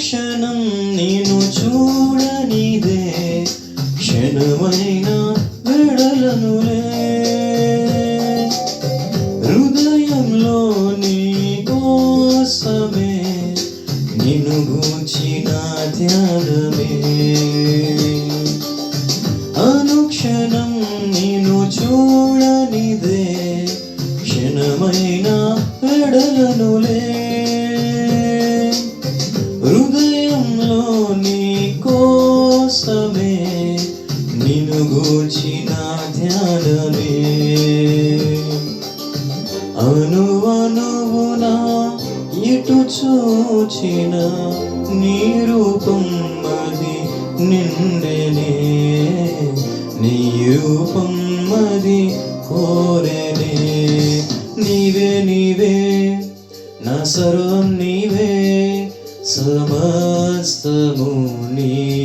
క్షణం నేను చూడనిదే క్షణమైన విడలను హృదయంలో నీ కోసమే నిన్ను గూచిన ధ్యానమే. అనుక్షణం నేను చూడనిదే క్షణమైన హృదయంలో నీ కోసమే నిన్ను గూర్చిన ధ్యానమే. అనువనువున ఇటు చూచిన నీ రూపం అది నిండెనే. నీ రూపం అది కోరెనే. నీవే నీవే నా సర్వం నీవే. సమస్తము నీవే